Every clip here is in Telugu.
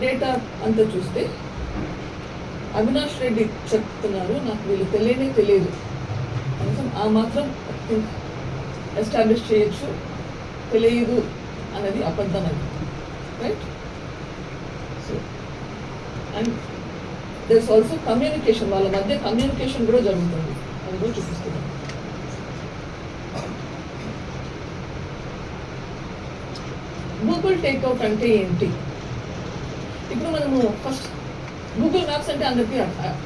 డేటా అంతా చూస్తే అవినాష్ రెడ్డి చెప్తున్నారు నాకు వీళ్ళు తెలియనే తెలియదు. కనీసం ఆ మాత్రం ఎస్టాబ్లిష్ చేయొచ్చు తెలియదు అన్నది అబద్ధం అది. Right so and others also communication వాళ్ళ మధ్య కమ్యూనికేషన్ కూడా జరుగుతుంది. అది కూడా చూపిస్తున్నాం గూగుల్ టేక్అవుట్ అంటే ఏంటి? ఇప్పుడు మనము ఫస్ట్ గూగుల్ మ్యాప్స్ అంటే అందరికీ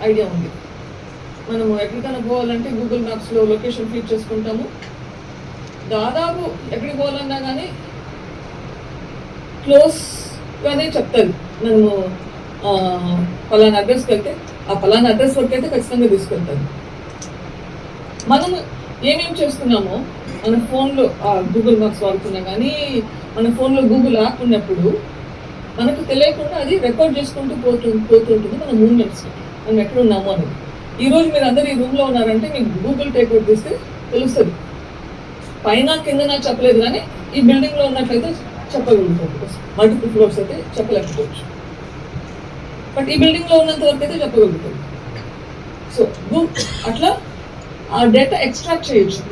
ఐడియా ఉంది. మనము ఎక్కడికైనా పోవాలంటే గూగుల్ మ్యాప్స్లో లొకేషన్ ఫీడ్ చేసుకుంటాము. దాదాపు ఎక్కడికి పోవాలన్నా కానీ క్లోజ్గానే చెప్తారు. మనము పలానా అడ్రస్కి వెళ్తే ఆ పలానా అడ్రస్ వరకు అయితే ఖచ్చితంగా తీసుకెళ్తాను మనము ఏమేమి చేస్తున్నామో మన ఫోన్లో గూగుల్ మ్యాప్స్ వాడుతున్నా కానీ మన ఫోన్లో గూగుల్ యాప్ ఉన్నప్పుడు మనకు తెలియకుండా అది రికార్డ్ చేసుకుంటూ పోతూ పోతుంటుంది మన మూమెంట్స్ మనం ఎక్కడ ఉన్నామో అనేది. ఈ రోజు మీరు అందరు ఈ రూమ్లో ఉన్నారంటే మీకు గూగుల్ టేక్అవుట్ చేస్తే తెలుస్తుంది. పైన కింద నాకు చెప్పలేదు కానీ ఈ బిల్డింగ్లో ఉన్నట్లయితే చెప్పగలుగుతాం మల్టిపుల్ ఫ్లోర్స్ అయితే చెప్పలేకపోవచ్చు. బట్ ఈ బిల్డింగ్లో ఉన్నంత వరకు అయితే చెప్పగలుగుతాం సో గూ అట్లా ఆ డేటా ఎక్స్ట్రాక్ట్ చేయొచ్చు.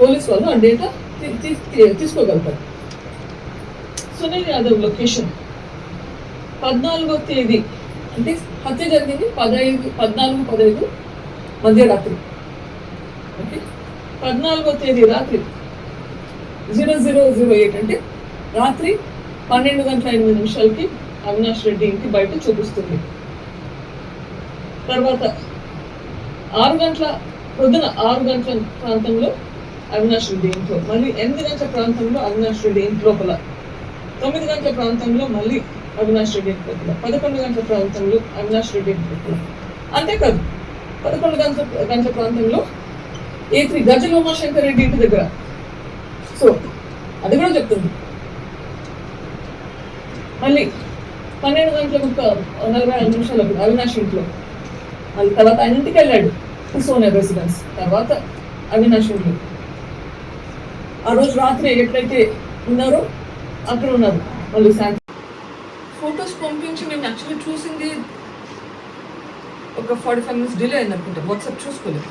పోలీస్ వాళ్ళు ఆ డేటా తీసుకోగలుగుతారు. సునీల్ యాదవ్ లొకేషన్. పద్నాలుగో తేదీ. అంటే హత్య జరిగింది పదహైదు పద్నాలుగు పదహైదు మధ్యరాత్రి ఓకే? పద్నాలుగో తేదీ రాత్రి. జీరో జీరో జీరో ఎయిట్ అంటే రాత్రి పన్నెండు గంటల ఎనిమిది నిమిషాలకి అవినాష్ రెడ్డి ఇంటి బయట చూపిస్తుంది. తర్వాత ఆరు గంటల పొద్దున ఆరు గంటల ప్రాంతంలో అవినాష్ రెడ్డి ఇంట్లో. మళ్ళీ ఎనిమిది గంటల ప్రాంతంలో అవినాష్ రెడ్డి ఇంటి లోపల. తొమ్మిది గంటల ప్రాంతంలో మళ్ళీ అవినాష్ రెడ్డి ఇంటి పదకొండు గంటల ప్రాంతంలో అవినాష్ రెడ్డి ఇంటి అంతేకాదు పదకొండు గంటల గంటల ప్రాంతంలో ఏ త్రీ గజల ఉమాశంకర్ రెడ్డి ఇంటి దగ్గర. సో అది కూడా చెప్తుంది. మళ్ళీ పన్నెండు గంటల ఒక నలభై ఐదు నిమిషాలకు అవినాష్ ఇంట్లో. మళ్ళీ తర్వాత ఆయన ఇంటికి వెళ్ళాడు సోనియా రెసిడెన్స్ తర్వాత అవినాష్ ఇంట్లో. ఆ రోజు రాత్రి ఎక్కడైతే ఉన్నారో అక్కడ ఉన్నారు. వాళ్ళు ఫొటోస్ పంపించి మేము యాక్చువల్లీ చూసింది ఒక ఫార్టీ ఫైవ్ మినిట్స్ డిలే అయింది అనుకుంటా. వాట్సాప్ చూసుకోలేదు.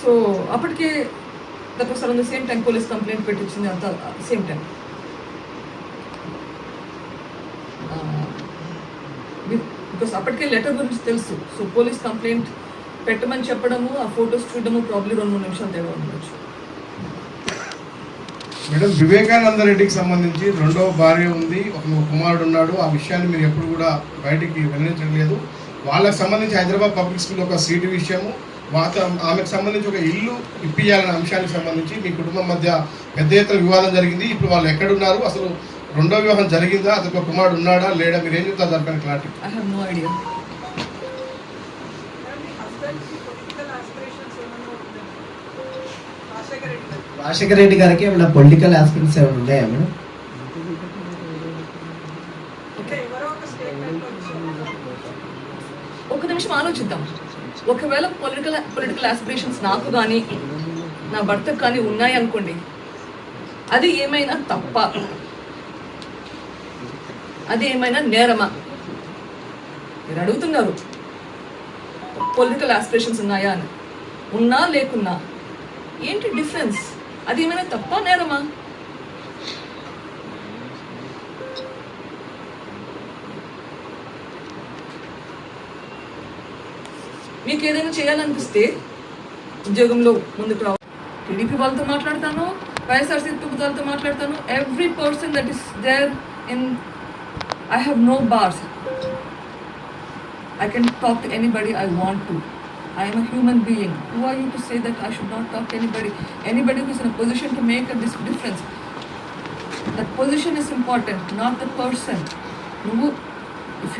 సో అప్పటికే that was same time police complaint పెట్టించింది అంత సేమ్ టైం బికాస్ అప్పటికే లెటర్ గురించి తెలుసు. సో పోలీస్ కంప్లైంట్ పెట్టమని చెప్పడము ఆ ఫొటోస్ చూడడము ప్రాబ్లీ రెండు మూడు నిమిషాలు తేడా ఉండవచ్చు మేడం వివేకానంద రెడ్డికి సంబంధించి రెండవ భార్య ఉంది ఒక కుమారుడు ఉన్నాడు. ఆ విషయాన్ని మీరు ఎప్పుడు కూడా బయటికి వెల్లడించలేదు వాళ్ళకి సంబంధించి హైదరాబాద్ పబ్లిక్ స్కూల్ ఒక సీటు విషయము వాత ఆమెకు సంబంధించి ఒక ఇల్లు ఇప్పియాలనే అంశానికి సంబంధించి మీ కుటుంబం మధ్య పెద్ద ఎత్తున వివాదం జరిగింది. ఇప్పుడు వాళ్ళు ఎక్కడున్నారు? అసలు రెండో వివాహం జరిగిందా? అతను ఒక కుమారుడు ఉన్నాడా? లేడా? మీరు ఏం చెప్తారు? దానిపైన clarity I have no idea Rajasekhara Reddy గారికి ఏమైనా పొలిటికల్ ఆస్పెక్ట్స్ ఏమైనా ఉన్నాయా మేడం? ఒక నిమిషం ఆలోచిద్దాం. ఒకవేళ పొలిటికల్ పొలిటికల్ ఆస్పిరేషన్స్ నాకు కానీ నా భర్తకు కానీ ఉన్నాయి అనుకోండి అది ఏమైనా తప్ప అది ఏమైనా నేరమా? మీరు అడుగుతున్నారు పొలిటికల్ ఆస్పిరేషన్స్ ఉన్నాయా అని. ఉన్నా లేకున్నా ఏంటి డిఫరెన్స్? అది ఏమైనా తప్ప నేరమా? మీకు ఏదైనా చేయాలనిపిస్తే ఉద్యోగంలో ముందుకు రావు టీడీపీ వాళ్ళతో మాట్లాడతాను వైఎస్ఆర్సీపీ వాళ్ళతో మాట్లాడతాను. Every person that is there in I have no bars I can talk to anybody I want to. I am a human being. Who are you to say that I should not talk to anybody? Anybody who is in a position to make a dis- difference. That position is important, not the person. నువ్వు ఇఫ్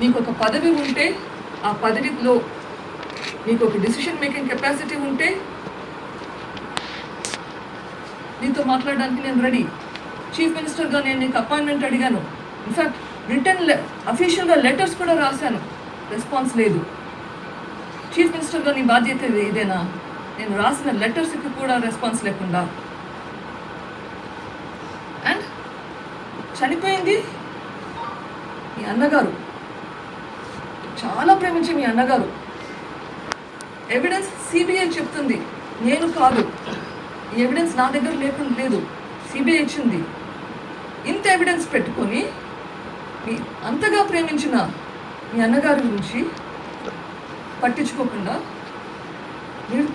నీకు ఒక పదవి ఉంటే ఆ పదవిలో నీకు ఒక డిసిషన్ మేకింగ్ కెపాసిటీ ఉంటే నీతో మాట్లాడడానికి నేను రెడీ చీఫ్ మినిస్టర్గా నేను నీకు అపాయింట్మెంట్ అడిగాను ఇన్ఫాక్ట్ రిటర్న్ అఫీషియల్గా లెటర్స్ కూడా రాశాను రెస్పాన్స్ లేదు చీఫ్ మినిస్టర్గా నీ బాధ్యత ఇదేనా నేను రాసిన లెటర్స్కి కూడా రెస్పాన్స్ లేకుండా. అండ్ చనిపోయింది మీ అన్నగారు. చాలా ప్రేమించే మీ అన్నగారు. ఎవిడెన్స్ సిబిఐ చెప్తుంది. నేను కాదు. ఈ ఎవిడెన్స్ నా దగ్గర లేకుండా లేదు. సిబిఐ ఇచ్చింది. ఇంత ఎవిడెన్స్ పెట్టుకొని మీ అంతగా ప్రేమించిన మీ అన్నగారి గురించి పట్టించుకోకుండా మీరు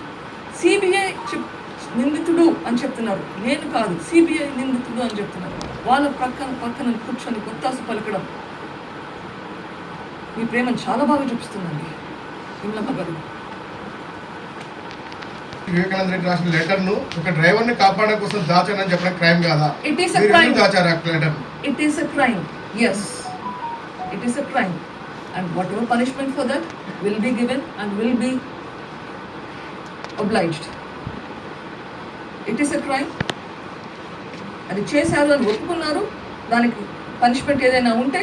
సిబిఐ చెప్ నిందితుడు అని చెప్తున్నారు. నేను కాదు సిబిఐ నిందితుడు అని చెప్తున్నారు. వాళ్ళ పక్కన పక్కన కూర్చొని కొత్తాసు పలకడం మీ ప్రేమను చాలా బాగా చూపిస్తుందండి. విమలమ్మ గారు వివేకానంద రెడ్డి రాసిన లెటర్ను ఒక డ్రైవర్ని కాపాడడం కోసం దాచానని చెప్పడం క్రైమ్ కాదా? A మీరు crime. ఎందుకు దాచారు letter It is a crime, yes. It is a crime. And whatever punishment for that will be given and will be obliged. It is a crime. అది చేశారు అని ఒప్పుకున్నారు. దానికి పనిష్మెంట్ ఏదైనా ఉంటే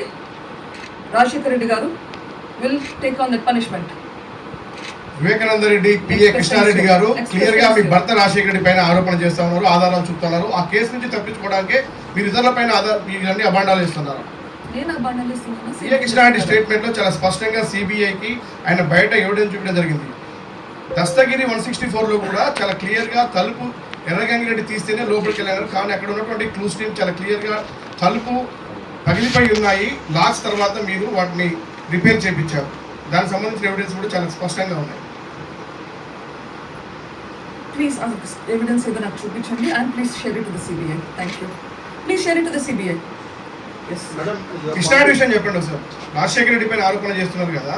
రాజశేఖర రెడ్డి గారు will take on that punishment Vivekananda Reddy PA Krishnareddy గారు క్లియర్గా మీ భర్త రాజశేఖర రెడ్డి పైన ఆరోపణ చేస్తా ఉన్నారు ఆధారాలు చూపుతున్నారు ఆ కేసు నుంచి తప్పించుకోవడానికి మీరు ఇతరుల పైన ఆధార ఇవన్నీ అభాండాలు ఇస్తున్నారు నేను ఆ బండలు పిఏ కృష్ణారెడ్డి స్టేట్మెంట్లో చాలా స్పష్టంగా సిబిఐకి ఆయన బయట ఎవిడెన్స్ చూపించడం జరిగింది. దస్తగిరి వన్ సిక్స్టీ ఫోర్లో కూడా చాలా క్లియర్గా తలుపు ఎర్రగంగిరెడ్డి తీస్తేనే లోపలికి వెళ్ళారు కానీ అక్కడ ఉన్నటువంటి క్లూస్ టీమ్ చాలా క్లియర్గా తలుపు పగిలిపోయి ఉన్నాయి. లాక్స్ తర్వాత మీరు వాటిని రిపేర్ చేయించారు. దానికి సంబంధించిన ఎవిడెన్స్ కూడా చాలా స్పష్టంగా ఉన్నాయి. ప్లీజ్ ఎవిడెన్స్ ఏదో నాకు చూపించండి. And please share it to the CBI thank you please share it to the CBI Krishna Reddy చెప్పండి సార్ రాజశేఖర రెడ్డి పైన ఆరోపణ చేస్తున్నారు కదా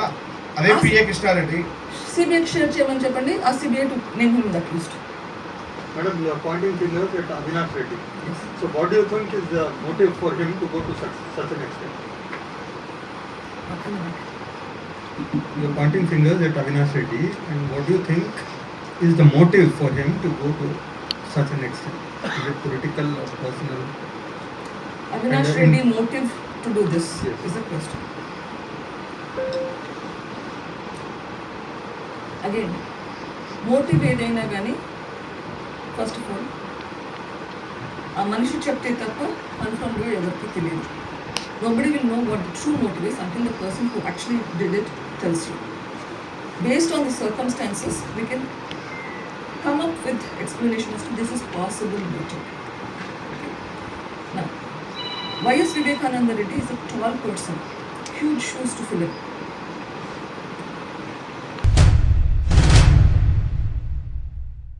అదే పిఏ కృష్ణారెడ్డి. సిబిఐ క్షేర్ చెప్పండి ఆ madam you appointing figure at Avinash Reddy. So what fingers at Avinash Reddy and what you think is political personal Avinash And, uh, Reddy motive to do this Yes. Is the question again motive ఏదైనా కానీ ఫస్ట్ ఆఫ్ ఆల్ ఆ మనిషి చెప్తే తప్ప కన్ఫర్మ్గా ఎవరికి తెలియదు nobody will know what the true motive is until the person who actually did it tells you based on the circumstances, we can come up with explanation as to this is possible motive. Okay. is. Vivekananda Reddy is a tall person, huge shoes to fill in.